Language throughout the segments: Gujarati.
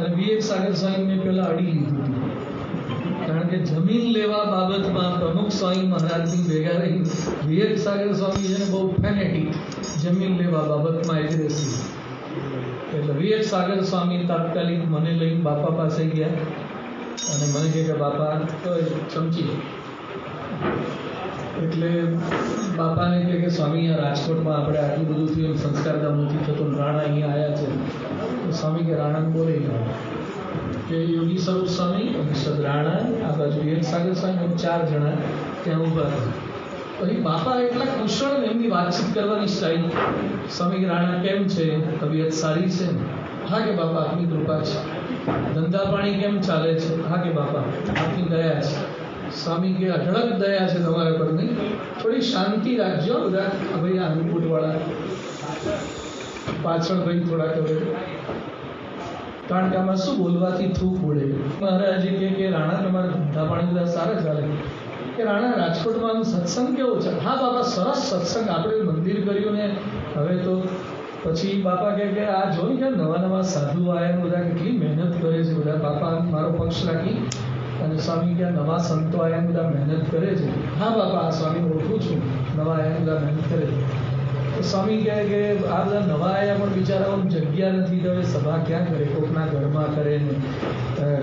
અને વિવેક સાગર સ્વામીને પહેલા અડી લીધું. કારણ કે જમીન લેવા બાબતમાં પ્રમુખ સ્વામી મહારાજની ભેગા રહી. વિવેક સાગર સ્વામી છે ને બહુ ફેનેટિક જમીન લેવા બાબતમાં એગ્રેસિવ એટલે વિવેક સાગર સ્વામી તાત્કાલિક મને લઈને બાપા પાસે ગયા. અને મને કહે કે બાપા ચમચી એટલે બાપાને કહે કે સ્વામી, આ રાજકોટમાં આપણે આટલું બધું થયું સંસ્કારધામ નથી થતો રાણા અહીંયા આવ્યા છે. સ્વામી કે રાણાને બોલે કે યોગી સ્વરૂપ સ્વામી અને સદ રાણા આ બાજુ એક સાગર સ્વામી એમ ચાર જણા ત્યાં ઊભા હતા પછી બાપા એટલા કુશળ ને એમની વાતચીત કરવાની સ્ટાઇલ સ્વામી કે રાણા કેમ છે તબિયત સારી છે હા કે બાપા આપની કૃપા છે ધંધા પાણી કેમ ચાલે છે હા કે બાપા આપની દયા છે સ્વામી કે અઢળક દયા છે તમારા પર નહીં થોડી શાંતિ રાખજો બધા આ ભાઈ આ અનુકૂટવાળા પાછળ રહી થોડાક હવે. કારણ કે શું બોલવાથી થૂક ઉડે મહારાજ કે કે રાણા તમારા ધંધા પાણી બધા સારા ચાલે. કે રાણા, રાજકોટમાં સત્સંગ કેવો છે હા, બાપા, સરસ સત્સંગ. આપણે મંદિર કર્યું ને હવે તો પછી બાપા કહે કે આ જોઈ કે નવા નવા સાધુ આવ્યા બધા કેટલી મહેનત કરે છે બધા. બાપા મારો પક્ષ રાખી અને સ્વામી કે નવા સંતો આવ્યા બધા મહેનત કરે છે. હા, બાપા, આ સ્વામી ઓળખું છું. નવા આવ્યા બધા મહેનત કરે છે. સ્વામી કહે કે આ બધા નવા આવ્યા પણ બિચારાઓ જગ્યા નથી. તો સભા ક્યાં કરે? કોકના ઘરમાં કરે ને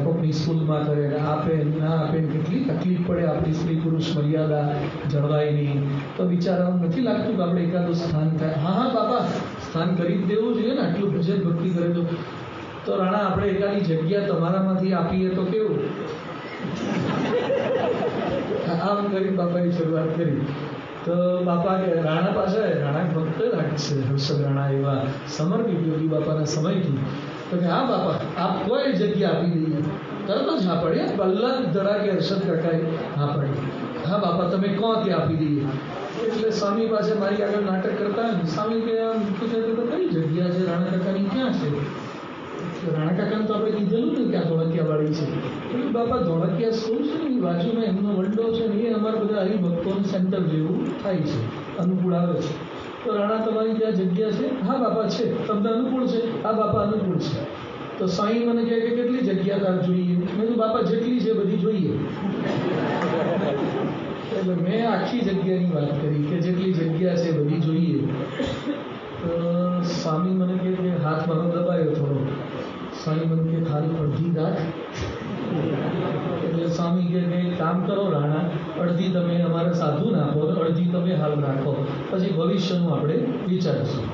કોકની સ્કૂલમાં કરે ને, આપે ના આપે કેટલી તકલીફ પડે આપણી સ્ત્રી પુરુષ મર્યાદા જળવાય તો બિચારાઓને નથી લાગતું કે આપણે એકાદું સ્થાન થાય. હા હા, બાપા, સ્થાન કરી દેવું જોઈએ ને. આટલું ભજન ભક્તિ કરે તો. તો રાણા, આપણે એકાદી જગ્યા તમારામાંથી આપીએ તો કેવું? આમ કરી બાપાની શરૂઆત કરી. તો બાપા કે રાણા પાસે રાણા ભક્ત રાખશે હર્ષદ રાણા એવા સમર્પિત યોગી બાપાના સમયથી. તો કે, હા, બાપા, આપ કોઈ જગ્યા આપી દઈએ. તરત જ હા પડી કલાક ધડા કે હર્ષદ કાકાએ હા પડી. હા, બાપા, તમે કહો તે આપી દઈએ? એટલે સ્વામી પાસે મારી આગળ નાટક કરતા, સ્વામી, કે આમ તો કઈ જગ્યા છે? રાણા કાકાની ક્યાં છે? તો રાણા કાકાને તો આપણે કીધેલું ને કે આ ધોળકિયા વાળી છે એટલે બાપા ધોળકિયા સ્કૂલ છે ને એ બાજુમાં એમનો વંડો છે ને એ અમારા બધા હરિભક્તોનું સેન્ટર જેવું થાય છે અનુકૂળ આવે છે તો રાણા તમારી ત્યાં જગ્યા છે હા બાપા છે તમને અનુકૂળ છે હા બાપા અનુકૂળ છે તો સાંઈ મને કહે કે કેટલી જગ્યા તાર જોઈએ મેં કીધું બાપા જેટલી છે બધી જોઈએ એટલે મેં આખી જગ્યાની વાત કરી કે જેટલી જગ્યા છે બધી જોઈએ તો સ્વામી મને કહે કે હાથ મારો દબાયો થોડો સ્વામી મને કે ખાલી અડધી રાખ એટલે સ્વામી કે કામ કરો રાણા, અડધી તમે અમારે સાધુ નાખો અડધી તમે હાલ રાખો પછી ભવિષ્યનું આપણે વિચારીશું.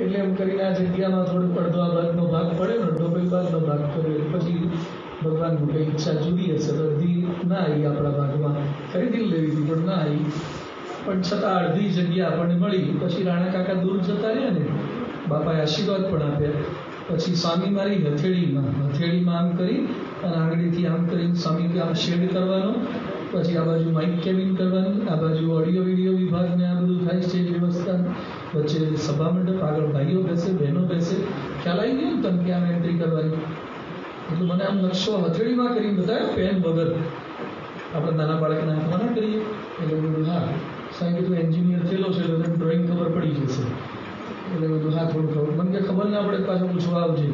એટલે એમ કરીને આ જગ્યામાં થોડુંક અડધો આ ભાગનો ભાગ પડ્યો ને, અડધો કોઈ ભાગનો ભાગ પડ્યો પછી ભગવાનની કંઈ ઈચ્છા જુદી હશે તો અડધી ના આવી આપણા ભાગમાં. ખરીદી લેવી હતી, પણ ના આવી. પણ છતાં અડધી જગ્યા આપણને મળી. પછી રાણા કાકા દૂર જતા રહ્યા ને, બાપાએ આશીર્વાદ પણ આપ્યા. પછી સ્વામી મારી હથેળીમાં હથેળીમાં આમ કરી અને આંગળીથી આમ કરીને સ્વામી આમ શેડ કરવાનો, પછી આ બાજુ માઇક કેબિન કરવાની, આ બાજુ ઓડિયો વીડિયો વિભાગને આ બધું થાય છે વ્યવસ્થા વચ્ચે સભા મંડપ, આગળ ભાઈઓ બેસે, બહેનો બેસે. ખ્યાલ આવી ગયો ને તમે કે આમ એન્ટ્રી કરવાની? એટલે મને આમ નકશો હથેળીમાં કરીને બતાવ્યો પેન વગર. આપણે નાના બાળકને આંખમાં ના કરીએ. એટલે બધું હા સાહેબ તું એન્જિનિયર થયેલો છે એટલે ડ્રોઈંગ ખબર પડી જશે. એટલે બધું હા થોડું ખબર. મને કે ખબર ના પડે પાછું પૂછવા આવજે.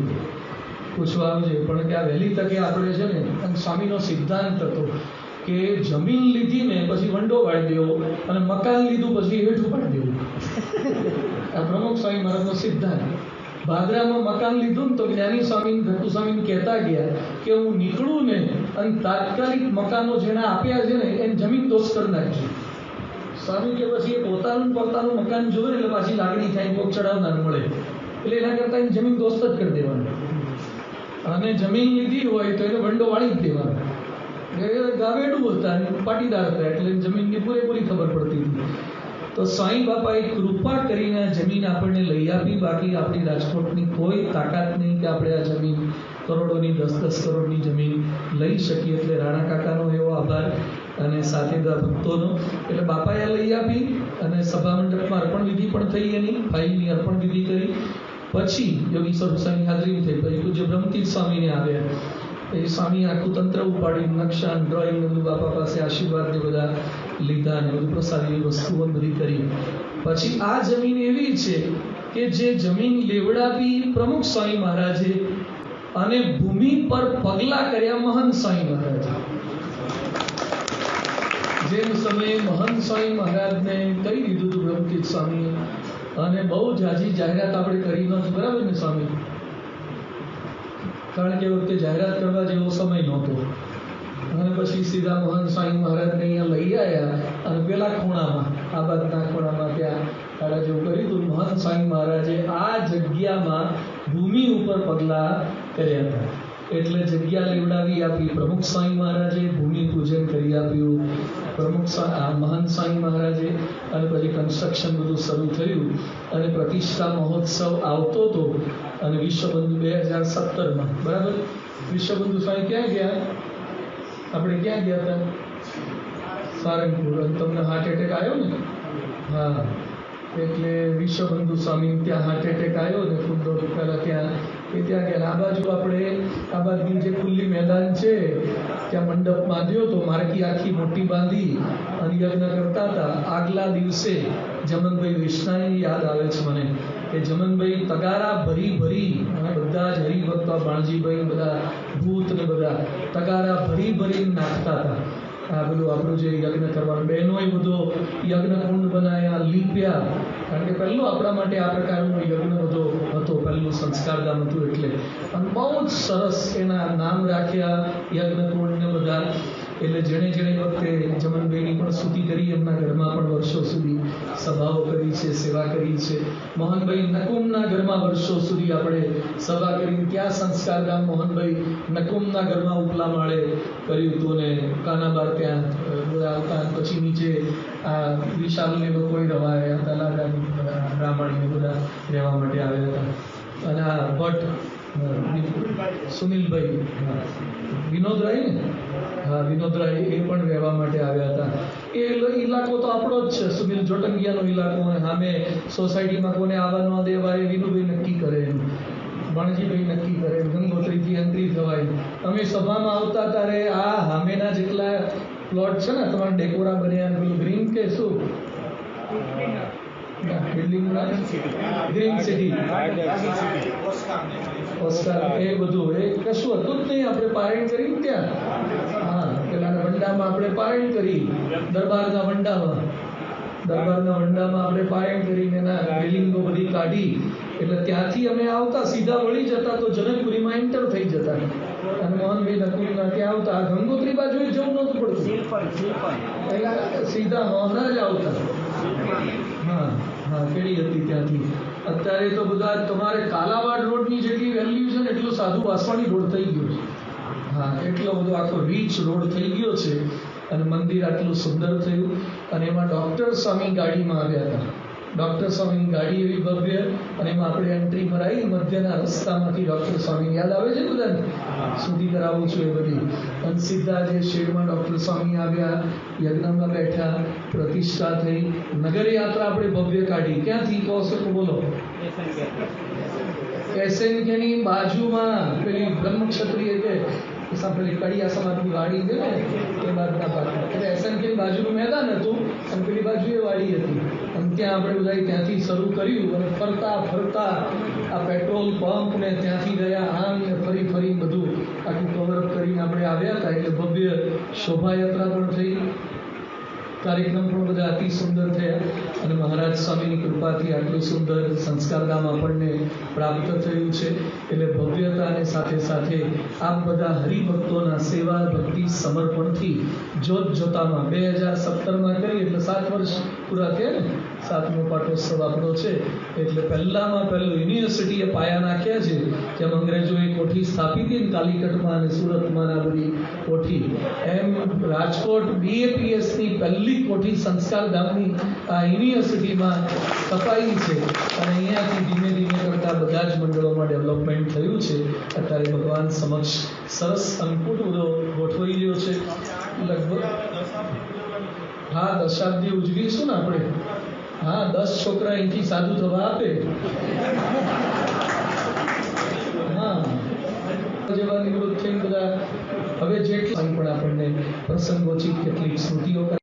પૂછવા આવજે. પણ કે આ વહેલી તકે આપણે છે ને સ્વામીનો સિદ્ધાંત હતો કે જમીન લીધી ને પછી વંડો વાળી દેવો અને મકાન લીધું પછી હેઠું પાડી દેવું. આ પ્રમુખ સ્વામી મહારાજનો સિદ્ધાંત. ભાદરામાં મકાન લીધું ને તો જ્ઞાની સ્વામી ધતુ સ્વામી કહેતા ગયા કે હું નીકળું ને અને તાત્કાલિક મકાનો જેને આપ્યા છે ને એને જમીન દોસ્ત કરી નાખજો. સ્વામી કે પછી પોતાનું પોતાનું મકાન જોવે એટલે પાછી લાગણી થાય કોક ચડાવનાર મળે. એટલે એના કરતાં એની જમીન દોસ્ત જ કરી દેવાનું. અને જમીન લીધી હોય તો એને વંડો વાળી જ દેવાનો. ગાવેડું હતા પાટીદાર હતા એટલે જમીનની પૂરેપૂરી ખબર પડતી હતી. તો સાંઈ બાપાએ કૃપા કરીને જમીન આપણને લઈ આપી. બાકી આપણી રાજકોટની કોઈ તાકાત નહીં કે આપણે આ જમીન કરોડોની, દસ દસ કરોડની જમીન લઈ શકીએ. એટલે રાણા કાકાનો એવો આભાર. અને સાથીદાર ભક્તોનો. એટલે બાપાએ લઈ આપી અને સભા મંડપમાં અર્પણ વિધિ પણ થઈ એની, ભાઈની અર્પણ વિધિ કરી. પછી યોગી સ્વરૂપ હાજરી થઈ. પછી પૂજ્ય બ્રહ્મતીર્થ સ્વામીને આવ્યા. એ સ્વામી આખું તંત્ર ઉપાડી, નકશા ડ્રોઈંગ બધું બાપા પાસે આશીર્વાદ ને બધા લીધા ને બધું પ્રસાદી વસ્તુઓ બધી કરી. પછી આ જમીન એવી છે કે જે જમીન લેવડાવી પ્રમુખ સ્વામી મહારાજે અને ભૂમિ પર પગલા કર્યા મહંત સ્વામી મહારાજ. જેમ સમયે મહંત સ્વામી મહારાજને કહી દીધું હતું બ્રહ્મકીત સ્વામી અને બહુ જાજી જાહેરાત આપણે કરી નહોતી બરાબર ને સ્વામી? કારણ કે વખતે જાહેરાત કરવા જેવો સમય નહોતો. અને પછી સીધા મહંત સ્વામી મહારાજને અહીંયા લઈ આવ્યા અને પેલા ખૂણામાં, આ બાજુના ખૂણામાં ત્યાં તારા જેવું કર્યું હતું. મહંત સ્વામી મહારાજે આ જગ્યામાં ભૂમિ ઉપર પગલાં કર્યા હતા. એટલે જગ્યા લેવડાવી આપી. પ્રમુખ સ્વામી મહારાજે ભૂમિ પૂજન કરી આપ્યું. પ્રમુખ મહાન સ્વામી મહારાજે અને પછી કન્સ્ટ્રક્શન બધું શરૂ થયું અને પ્રતિષ્ઠા મહોત્સવ આવતો હતો અને વિશ્વબંધુ બે હજાર સત્તરમાં. બરાબર? વિશ્વબંધુ સ્વામી ક્યાં ગયા? આપણે ક્યાં ગયા હતા? સારંગપુર. અને તમને હાર્ટ એટેક આવ્યો ને? હા. એટલે વિશ્વબંધુ સ્વામી ત્યાં હાર્ટ એટેક આવ્યો ને ફૂલ દોઢ પહેલાં ત્યાં. એ ત્યાં ગયા આ બાજુ આપણે, આ બાજુની જે ખુલ્લી મેદાન છે, ત્યાં મંડપ બાંધ્યો તો મારકી આખી મોટી બાંધી અને યજ્ઞ કરતા હતા. આગલા દિવસે જમનભાઈ વિષ્ણાની યાદ આવે છે મને, કે જમનભાઈ તગારા ભરી ભરી, અને બધા જ હરિભક્તો ભાણજીભાઈ બધા ભૂત ને બધા તગારા ભરી ભરી નાખતા હતા. આ બધું આપણું જે યજ્ઞ કરવાનું, બહેનોએ બધો યજ્ઞ કુંડ બનાવ્યા, લીપ્યા. કારણ કે પહેલું આપણા માટે આ પ્રકારનો યજ્ઞ બધો હતો. સંસ્કારધામ હતું એટલે. અને બહુ જ સરસ એના નામ રાખ્યા યજ્ઞકુંડને બધા. એટલે જેણે જેણે વખતે જમનભાઈની પણ સ્તુતિ કરી, એમના ઘરમાં પણ વર્ષો સુધી સભાઓ કરી છે, સેવા કરી છે. મોહનભાઈ નકુમના ઘરમાં વર્ષો સુધી આપણે સભા કરી. ત્યાં સંસ્કારધામ મોહનભાઈ નકુમના ઘરમાં ઉપલા માળે કર્યું હતું ને કાનાબાર ત્યાં આવતા પછી નીચે આ વિશાલને લોકોએ રવાયા હતા લાડાની બધા, બ્રાહ્મણીને બધા રહેવા માટે આવ્યા હતા. અને આ ભટ્ટ સુનિલભાઈ વિનોદરાય ને? હા, વિનોદરાય એ પણ રહેવા માટે આવ્યા હતા. એ ઇલાકો તો આપણો જ છે, સુનિલ જોટંગિયાનો ઇલાકો અને સોસાયટીમાં કોને આવવા ન દેવા એ વિનુભાઈ નક્કી કરે એમ. ભાઈ નક્કી કરે ગંગોત્રીથી અંતરી થવાય અમે સભામાં આવતા ત્યારે આ સામેના જેટલા પ્લોટ છે ને, તમારા ડેકોરા બન્યા, પેલું ગ્રીન કે શું? બિલ્ડિંગ ગ્રીન સિટી ઓસ્કાર એ બધું. એ કશું હતું જ નહીં. આપણે પારણ કરી ત્યાં. હા પેલાના વંડામાં આપણે પારણ કરી. દરબારના વંડામાં. દરબારના વંડામાં આપણે પારણ કરીને એના બિલ્ડિંગો બધી કાઢી. એટલે ત્યાંથી અમે આવતા સીધા વળી જતા તો જનકપુરીમાં એન્ટર થઈ જતા. અને મોહનભાઈ નકુલના ત્યાં આવતા. આ ગંગોત્રી બાજુ જવું નહોતું પડતું. પહેલા સીધા મોહના જ આવતા. હા. કેળી હતી ત્યાંથી. અત્યારે તો બધા તમારે કાલાવાડ રોડની જેટલી વેલ્યુ છે ને, એટલું સાધુ વાસવાણી રોડ થઈ ગયો છે. હા, એટલો બધો આખો રીચ રોડ થઈ ગયો છે અને મંદિર આટલું સુંદર થયું અને એમાં ડૉક્ટર સ્વામી ગાડીમાં આવ્યા હતા. ડૉક્ટર સ્વામીની ગાડી એવી ભવ્ય અને એમાં આપણે એન્ટ્રી મરાવી મધ્યના રસ્તામાંથી ડૉક્ટર સ્વામી યાદ આવે છે બધાને? સુધી કરાવું છું એ બધી. અને સીધા જે શેડમાં ડૉક્ટર સ્વામી આવ્યા યજ્ઞમાં બેઠા પ્રતિષ્ઠા થઈ નગર યાત્રા આપણે ભવ્ય કાઢી. ક્યાંથી? કહો છો તો બોલો. એસએનકેની બાજુમાં પેલી બ્રહ્મક્ષત્રિય કે સા પેલી કડિયા સમાજની વાડી છે ને? એ બાજુના ભાગમાં. એટલે એસએનકેની બાજુનું મેદાન હતું અને પેલી બાજુ એ વાડી હતી અને ત્યાં આપણે બધા ત્યાંથી શરૂ કર્યું અને ફરતા ફરતા આ પેટ્રોલ પંપ ને ત્યાંથી ગયા, આમ ને ફરી ફરી બધું. આખું કવર કરીને આપણે આવ્યા હતા, એટલે ભવ્ય શોભાયાત્રા પણ થઈ. કાર્યક્રમ પણ બધા અતિ સુંદર થયા. અને મહારાજ સ્વામીની કૃપાથી આટલું સુંદર સંસ્કારધામ આપણને પ્રાપ્ત થયું છે. એટલે ભવ્યતાને સાથે સાથે આપ બધા હરિભક્તોના સેવા ભક્તિ સમર્પણથી જોત જોતામાં બે હજાર સત્તરમાં કરી, એટલે સાત વર્ષ પૂરા થયા સાતમો પાટોત્સવ આપણો છે. એટલે પહેલામાં પહેલું યુનિવર્સિટીએ પાયા નાખ્યા છે, જેમ અંગ્રેજોએ કોઠી સ્થાપી હતી કાલિકટમાં અને સુરતમાં આ બધી કોઠી. એમ રાજકોટ બીએપીએસની પહેલી કોઠી સંસ્કારધામની આ યુનિવર્સિટીમાં સ્થપાઈ છે. અને અહીંયાથી ધીમે ધીમે કરતાં બધા જ મંડળોમાં ડેવલપમેન્ટ થયું છે. અત્યારે ભગવાન સમક્ષ સરસ અંકુટ બધો ગોઠવાઈ રહ્યો છે લગભગ હા, દશાબ્દી ઉજવીશું ને આપણે. હા, દસ છોકરા અહીંથી સાધુ થવા આપે. હા. જેવા નિવૃત્ત થઈને બધા. હવે જેટલા પણ આપણને પ્રસંગોચિત કેટલીક સ્મૃતિઓ